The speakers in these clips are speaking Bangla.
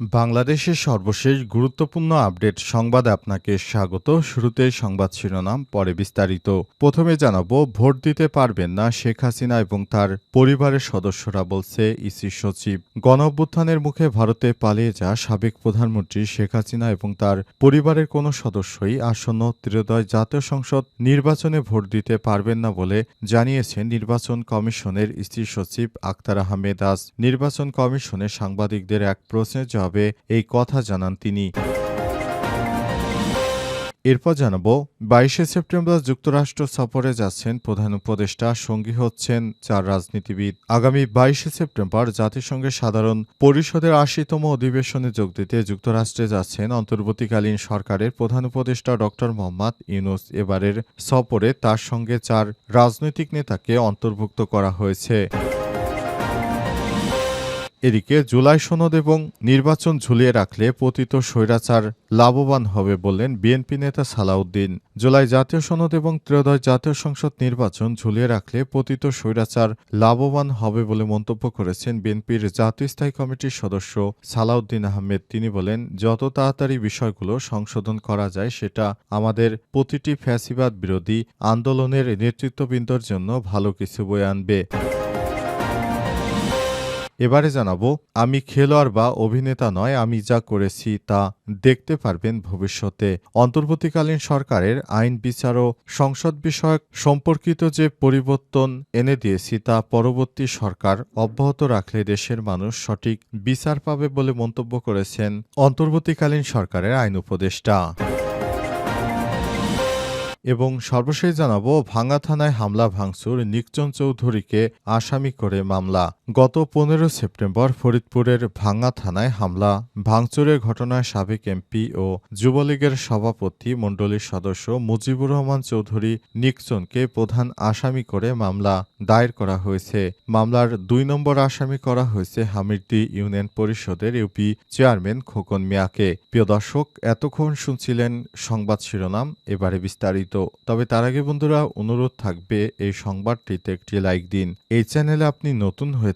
বাংলাদেশের সর্বশেষ গুরুত্বপূর্ণ আপডেট সংবাদে আপনাকে স্বাগত। শুরুতে সংবাদ শিরোনাম, পরে বিস্তারিত। প্রথমে জানাব, ভোট দিতে পারবেন না শেখ হাসিনা এবং তার পরিবারের সদস্যরা বলছে ইসি সচিব। গণঅভ্যুত্থানের মুখে ভারতে পালিয়ে যাওয়া সাবেক প্রধানমন্ত্রী শেখ হাসিনা এবং তার পরিবারের কোনো সদস্যই আসন্ন ত্রিদয় জাতীয় সংসদ নির্বাচনে ভোট দিতে পারবেন না বলে জানিয়েছেন নির্বাচন কমিশনের ইসি সচিব আক্তার আহমেদ। আজ নির্বাচন কমিশনে সাংবাদিকদের এক প্রশ্নের জবাবে এই কথা জানান তিনি। এরপর জানাব, বাইশে সেপ্টেম্বর যুক্তরাষ্ট্র সফরে যাচ্ছেন প্রধান উপদেষ্টা, সঙ্গী হচ্ছেন চার রাজনীতিবিদ। আগামী বাইশে সেপ্টেম্বর জাতিসংঘের সাধারণ পরিষদের আশিতম অধিবেশনে যোগ দিতে যুক্তরাষ্ট্রে যাচ্ছেন অন্তর্বর্তীকালীন সরকারের প্রধান উপদেষ্টা ড মোহাম্মদ ইউনুস। এবারের সফরে তার সঙ্গে চার রাজনৈতিক নেতাকে অন্তর্ভুক্ত করা হয়েছে। এদিকে জুলাই সনদ এবং নির্বাচন ঝুলিয়ে রাখলে পতিত স্বৈরাচার লাভবান হবে বললেন বিএনপি নেতা সালাউদ্দিন। জুলাই জাতীয় সনদ এবং ত্রয়োদশ জাতীয় সংসদ নির্বাচন ঝুলিয়ে রাখলে পতিত স্বৈরাচার লাভবান হবে বলে মন্তব্য করেছেন বিএনপির জাতীয় স্থায়ী কমিটির সদস্য সালাউদ্দিন আহমেদ। তিনি বলেন, যত তাড়াতাড়ি বিষয়গুলো সংশোধন করা যায়, সেটা আমাদের প্রতিটি ফ্যাসিবাদ বিরোধী আন্দোলনের নেতৃত্ববৃন্দর জন্য ভালো কিছু বয়ে আনবে। এবারে জানাব, আমি খেলোয়াড় বা অভিনেতা নয়, আমি যা করেছি তা দেখতে পারবেন ভবিষ্যতে। অন্তর্বর্তীকালীন সরকারের আইন, বিচার ও সংসদ বিষয়ক সম্পর্কিত যে পরিবর্তন এনে দিয়েছি তা পরবর্তী সরকার অব্যাহত রাখলে দেশের মানুষ সঠিক বিচার পাবে বলে মন্তব্য করেছেন অন্তর্বর্তীকালীন সরকারের আইন উপদেষ্টা। এবং সর্বশেষ জানাব, ভাঙ্গা থানায় হামলা, ভাঙচুর নিকচন চৌধুরীকে আসামি করে মামলা। গত পনেরো সেপ্টেম্বর ফরিদপুরের ভাঙ্গা থানায় হামলা, ভাঙচুরের ঘটনায় সাবেক এমপি ও যুবলীগের সভাপতি মণ্ডলীর সদস্য মুজিবুর রহমান চৌধুরী নিকচনকে প্রধান আসামি করে মামলা দায়ের করা হয়েছে। মামলার দুই নম্বর আসামি করা হয়েছে হামিরদি ইউনিয়ন পরিষদের ইউপি চেয়ারম্যান খোকন মিয়াকে। প্রিয় দর্শক, এতক্ষণ শুনছিলেন সংবাদ শিরোনাম, এবারে বিস্তারিত। তবে তার আগে বন্ধুরা, অনুরোধ থাকবে এই সংবাদটিতে একটি লাইক দিন। এই চ্যানেলে আপনি নতুন হয়ে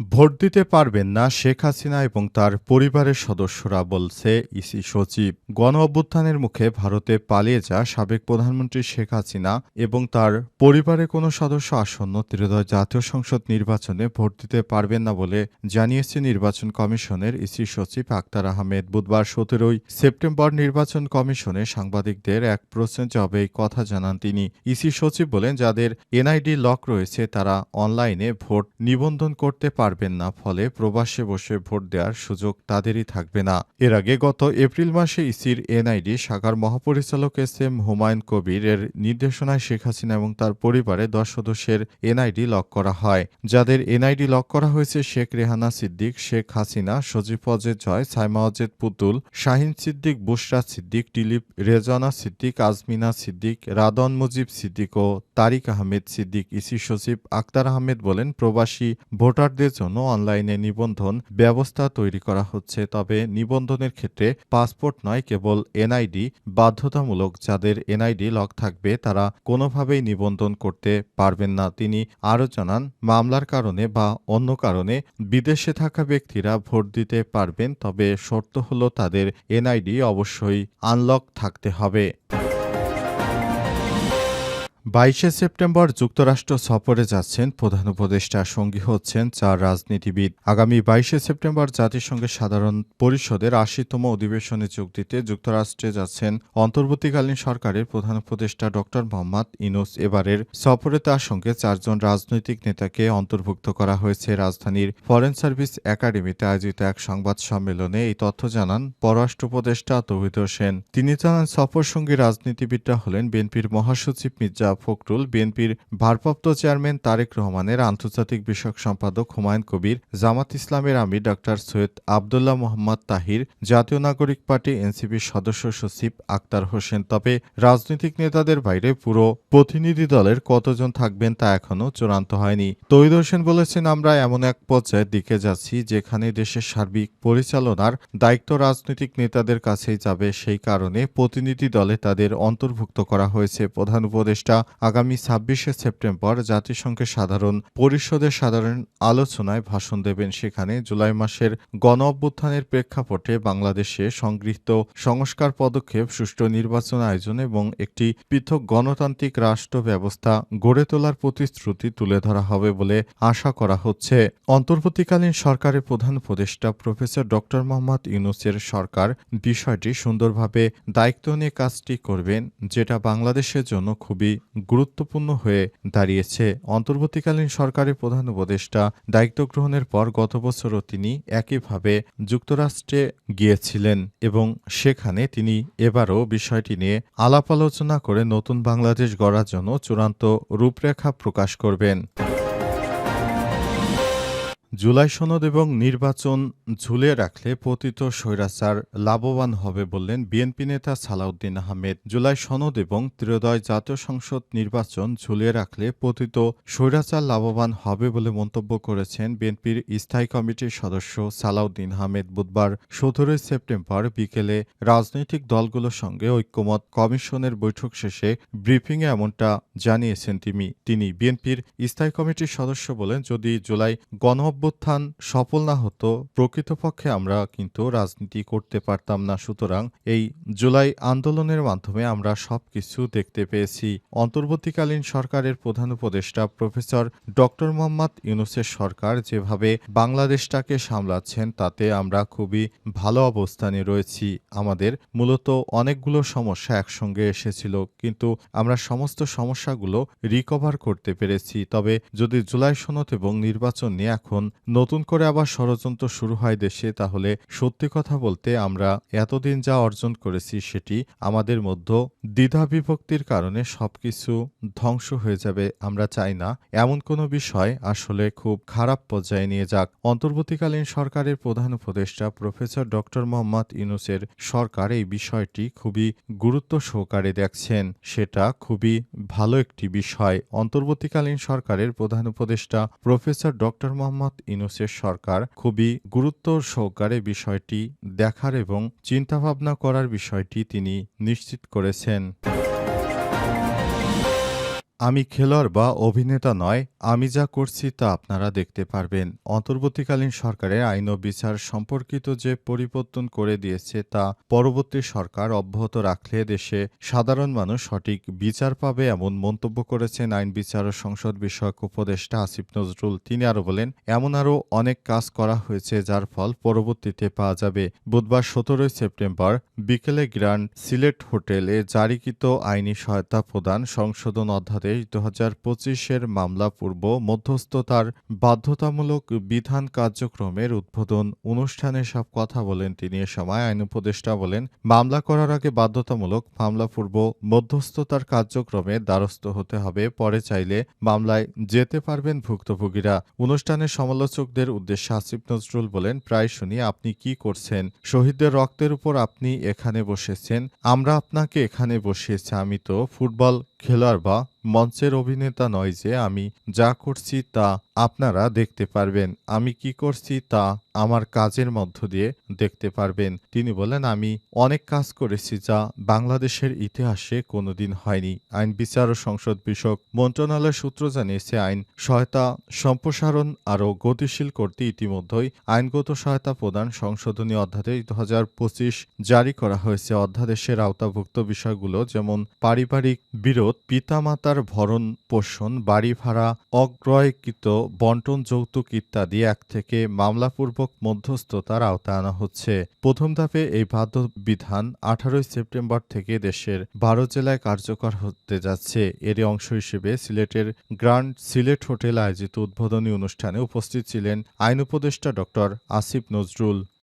ভোট দিতে পারবেন না শেখ হাসিনা এবং তার পরিবারের সদস্যরা, বলছে ইসি সচিব। গণ অভ্যুত্থানের মুখে ভারতে পালিয়ে যা সাবেক প্রধানমন্ত্রী শেখ হাসিনা এবং তার পরিবারের কোনো সদস্য আসন্ন ত্রিদয় জাতীয় সংসদ নির্বাচনে ভোট দিতে পারবেন না বলে জানিয়েছে নির্বাচন কমিশনের ইসি সচিব আক্তার আহমেদ। বুধবার সতেরোই সেপ্টেম্বর নির্বাচন কমিশনে সাংবাদিকদের এক প্রশ্নের জবাবে কথা জানান তিনি। ইসি সচিব বলেন, যাদের এনআইডি লক রয়েছে, তারা অনলাইনে ভোট নিবন্ধন করতে পারবেন না, ফলে প্রবাসে বসে ভোট দেওয়ার সুযোগ তাদেরই থাকবে না। এর আগে গত এপ্রিল মাসে ইসির এনআইডি শাখার মহাপরিচালক এস এম হুমায়ুন কবির এর নির্দেশনায় শেখ হাসিনা এবং তার পরিবারে দশ সদস্যের এনআইডি লক করা হয়। যাদের এনআইডি লক করা হয়েছে শেখ রেহানা সিদ্দিক, শেখ হাসিনা, সজীব অজেদ জয়, সাইমা অজেদ পুতুল, শাহিন সিদ্দিক বুশরাত সিদ্দিক, টিলিপ রেজানা সিদ্দিক, আজমিনা সিদ্দিক, রাদন মুজিব সিদ্দিক ও তারিক আহমেদ সিদ্দিক। ইসি সচিব আক্তার আহমেদ বলেন, প্রবাসী ভোটারদের জন্য অনলাইনে নিবন্ধন ব্যবস্থা তৈরি করা হচ্ছে। তবে নিবন্ধনের ক্ষেত্রে পাসপোর্ট নয়, কেবল এনআইডি। বাধ্যতামূলক যাদের এনআইডি লক থাকবে, তারা কোনোভাবেই নিবন্ধন করতে পারবেন না। তিনি আরও জানান, মামলার কারণে বা অন্য কারণে বিদেশে থাকা ব্যক্তিরা ভোট দিতে পারবেন, তবে শর্ত হলো তাদের এনআইডি অবশ্যই আনলক থাকতে হবে। বাইশে সেপ্টেম্বর যুক্তরাষ্ট্র সফরে যাচ্ছেন প্রধান উপদেষ্টা। সঙ্গী হচ্ছেন চার রাজনীতিবিদ। আগামী বাইশে সেপ্টেম্বর জাতিসংঘের সাধারণ পরিষদের আশিতম অধিবেশনে যোগ দিতে যুক্তরাষ্ট্রে যাচ্ছেন অন্তর্বর্তীকালীন সরকারের প্রধান উপদেষ্টা ড মোহাম্মদ ইনুস এবারের সফরে। তার সঙ্গে চারজন রাজনৈতিক নেতাকে অন্তর্ভুক্ত করা হয়েছে। রাজধানীর ফরেন সার্ভিস একাডেমিতে আয়োজিত এক সংবাদ সম্মেলনে এই তথ্য জানান পররাষ্ট্র উপদেষ্টা তৌহিদ হোসেন। তিনি জানান, সফরসঙ্গী রাজনীতিবিদরা হলেন বিএনপির মহাসচিব মির্জা ফখরুল বিএনপির ভারপ্রাপ্ত চেয়ারম্যান তারেক রহমানের আন্তর্জাতিক বিষয়ক সম্পাদক হুমায়ুন কবির, জামাত ইসলামের আমি ডাক্তার সৈয়দ আবদুল্লাহ মোহাম্মদ তাহির, জাতীয় নাগরিক পার্টি এনসিপির সদস্য সচিব আক্তার হোসেন। তবে রাজনৈতিক নেতাদের বাইরে পুরো প্রতিনিধি দলের কতজন থাকবেন তা এখনও চূড়ান্ত হয়নি। তৈদ হোসেন বলেছেন, আমরা এমন এক পর্যায়ের দিকে যাচ্ছি যেখানে দেশের সার্বিক পরিচালনার দায়িত্ব রাজনৈতিক নেতাদের কাছেই যাবে। সেই কারণে প্রতিনিধি দলে তাদের অন্তর্ভুক্ত করা হয়েছে। প্রধান উপদেষ্টা আগামী ছাব্বিশে সেপ্টেম্বর জাতিসংঘের সাধারণ পরিষদের সাধারণ আলোচনায় ভাষণ দেবেন। সেখানে জুলাই মাসের গণ অভ্যুত্থানের প্রেক্ষাপটে বাংলাদেশে সংগৃহীত সংস্কার পদক্ষেপ, সুষ্ঠু নির্বাচন আয়োজন এবং একটি পৃথক গণতান্ত্রিক রাষ্ট্র ব্যবস্থা গড়ে তোলার প্রতিশ্রুতি তুলে ধরা হবে বলে আশা করা হচ্ছে। অন্তর্বর্তীকালীন সরকারের প্রধান উপদেষ্টা প্রফেসর ডক্টর মোহাম্মদ ইউনুসের সরকার বিষয়টি সুন্দরভাবে দায়িত্ব নিয়ে কাজটি করবেন, যেটা বাংলাদেশের জন্য খুবই গুরুত্বপূর্ণ হয়ে দাঁড়িয়েছে। অন্তর্বর্তীকালীন সরকারের প্রধান উপদেষ্টা দায়িত্ব গ্রহণের পর গত বছরও তিনি একইভাবে যুক্তরাষ্ট্রে গিয়েছিলেন এবং সেখানে তিনি এবারও বিষয়টি নিয়ে আলাপ আলোচনা করে নতুন বাংলাদেশ গড়ার জন্য চূড়ান্ত রূপরেখা প্রকাশ করবেন। জুলাই সনদ এবং নির্বাচন ঝুলিয়ে রাখলে পতিত স্বৈরাচার লাভবান হবে বললেন বিএনপি নেতা সালাউদ্দিন আহমেদ। জুলাই সনদ এবং ত্রয়োদয় জাতীয় সংসদ নির্বাচন ঝুলিয়ে রাখলে পতিত স্বৈরাচার লাভবান হবে বলে মন্তব্য করেছেন বিএনপির স্থায়ী কমিটির সদস্য সালাউদ্দিন আহমেদ। বুধবার সতেরোই সেপ্টেম্বর বিকেলে রাজনৈতিক দলগুলোর সঙ্গে ঐক্যমত কমিশনের বৈঠক শেষে ব্রিফিংয়ে এমনটা জানিয়েছেন তিনি। তিনি বিএনপির স্থায়ী কমিটির সদস্য বলেন, যদি জুলাই গণ অভ্যুত্থান সফল না হতো, প্রকৃতপক্ষে আমরা কিন্তু রাজনীতি করতে পারতাম না। সুতরাং এই জুলাই আন্দোলনের মাধ্যমে আমরা সব কিছু দেখতে পেয়েছি। অন্তর্বর্তীকালীন সরকারের প্রধান উপদেষ্টা প্রফেসর ডক্টর মোহাম্মদ ইউনুসের সরকার যেভাবে বাংলাদেশটাকে সামলাচ্ছেন, তাতে আমরা খুবই ভালো অবস্থানে রয়েছি। আমাদের মূলত অনেকগুলো সমস্যা একসঙ্গে এসেছিল, কিন্তু আমরা সমস্ত সমস্যাগুলো রিকভার করতে পেরেছি। তবে যদি জুলাই সনদ এবং নির্বাচন নিয়ে এখন নতুন করে আবার ষড়যন্ত্র শুরু হয় দেশে, তাহলে সত্যি কথা বলতে আমরা এতদিন যা অর্জন করেছি সেটি আমাদের মধ্যে দ্বিধা বিভক্তির কারণে সবকিছু ধ্বংস হয়ে যাবে, আমরা চাই না। এমন কোনো বিষয় আসলে খুব খারাপ পর্যায়ে নিয়ে যাক। অন্তর্বর্তীকালীন সরকারের প্রধান উপদেষ্টা প্রফেসর ডক্টর মোহাম্মদ ইউনুসের সরকার এই বিষয়টি খুবই গুরুত্ব সহকারে দেখছেন। সেটা খুবই ভালো একটি বিষয়। অন্তর্বর্তীকালীন সরকারের প্রধান উপদেষ্টা প্রফেসর ডক্টর মোহাম্মদ ইউনুসের সরকার খুবই গুরুত্ব সহকারে বিষয়টি দেখার এবং চিন্তাভাবনা করার বিষয়টি তিনি নিশ্চিত করেছেন। আমি খেলোয়াড় বা অভিনেতা নয়, আমি যা করছি তা আপনারা দেখতে পারবেন। অন্তর্বর্তীকালীন সরকারের আইন ও বিচার সম্পর্কিত যে পরিবর্তন করে দিয়েছে তা পরবর্তী সরকার অব্যাহত রাখলে দেশে সাধারণ মানুষ সঠিক বিচার পাবে এমন মন্তব্য করেছেন আইন বিচার ও সংসদ বিষয়ক উপদেষ্টা আসিফ নজরুল। তিনি আরও বলেন, এমন আরও অনেক কাজ করা হয়েছে যার ফল পরবর্তীতে পাওয়া যাবে। বুধবার সতেরোই সেপ্টেম্বর বিকেলে গ্র্যান্ড সিলেট হোটেলে জারিকৃত আইনি সহায়তা প্রদান সংশোধন অধ্যাদেশ দু হাজার পঁচিশের মামলা পূর্ব মধ্যস্থতার বাধ্যতামূলক বিধান কার্যক্রমের উদ্বোধন অনুষ্ঠানে সব কথা বলেন তিনি। এ সময় আইন উপদেষ্টা বলেন, মামলা করার আগে বাধ্যতামূলক মামলা পূর্ব মধ্যস্থতার কার্যক্রমে দ্বারস্থ হতে হবে। পরে চাইলে মামলায় যেতে পারবেন ভুক্তভোগীরা। অনুষ্ঠানে সমালোচকদের উদ্দেশ্যে আসিফ নজরুল বলেন, প্রায় শুনি, আপনি কি করছেন? শহীদদের রক্তের উপর আপনি এখানে বসেছেন, আমরা আপনাকে এখানে বসিয়েছি, আমি তো ফুটবল খেলোয়াড় বা মঞ্চের অভিনেতা নয় যে আমি যা করছি তা আপনারা দেখতে পারবেন। আমি কি করছি তা আমার কাজের মধ্য দিয়ে দেখতে পারবেন। তিনি বলেন আমি অনেক কাজ করেছি যা বাংলাদেশের ইতিহাসে কোনোদিন হয়নি। আইন বিচার ও সংসদ বিষয়ক মন্ত্রণালয় সূত্র জানিয়েছে, আইন সহায়তা সম্প্রসারণ আরও গতিশীল করতে ইতিমধ্যেই আইনগত সহায়তা প্রদান সংশোধনী অধ্যাদেশ দু হাজার পঁচিশ জারি করা হয়েছে। অধ্যাদেশের আওতাভুক্ত বিষয়গুলো যেমন পারিবারিক বিরোধ, পিতামাতার ভরণ পোষণ বাড়ি ভাড়া, অগ্রয়কৃত বন্টন, যৌতুক ইত্যাদি এক থেকে মামলাপূর্বক মধ্যস্থতার আওতায় আনা হচ্ছে। প্রথম ধাপে এই বাধ্য বিধান আঠারোই সেপ্টেম্বর থেকে দেশের বারো জেলায় কার্যকর হতে যাচ্ছে। এরই অংশ হিসেবে সিলেটের গ্র্যান্ড সিলেট হোটেল আয়োজিত উদ্বোধনী অনুষ্ঠানে উপস্থিত ছিলেন আইন উপদেষ্টা ডক্টর আসিফ নজরুল।